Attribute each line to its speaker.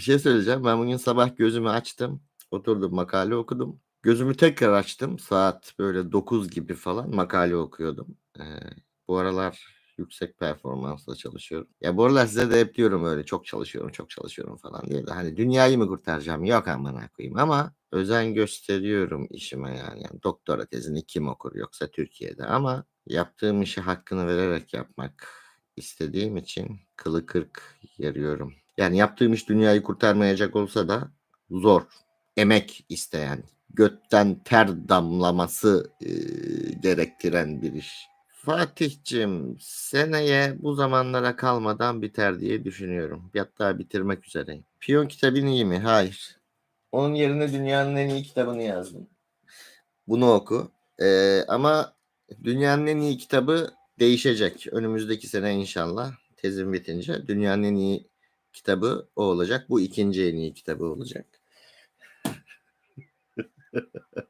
Speaker 1: Bir şey söyleyeceğim. Ben bugün sabah gözümü açtım. Oturdum makale okudum. Gözümü tekrar açtım. Saat böyle 9 gibi falan makale okuyordum. Ee, bu aralar yüksek performansla çalışıyorum. Ya bu aralar size de hep diyorum öyle çok çalışıyorum çok çalışıyorum falan diye de hani dünyayı mı kurtaracağım yok amına koyayım ama özen gösteriyorum işime yani. yani doktora tezini kim okur yoksa Türkiye'de ama yaptığım işi hakkını vererek yapmak istediğim için kılı kırk yarıyorum. Yani yaptığım iş dünyayı kurtarmayacak olsa da zor. Emek isteyen, götten ter damlaması e, gerektiren bir iş. Fatih'cim seneye bu zamanlara kalmadan biter diye düşünüyorum. Hatta bitirmek üzereyim. Piyon kitabın iyi mi? Hayır. Onun yerine dünyanın en iyi kitabını yazdım. Bunu oku. Ee, ama dünyanın en iyi kitabı değişecek. Önümüzdeki sene inşallah tezim bitince dünyanın en iyi kitabı o olacak. Bu ikinci en iyi kitabı olacak.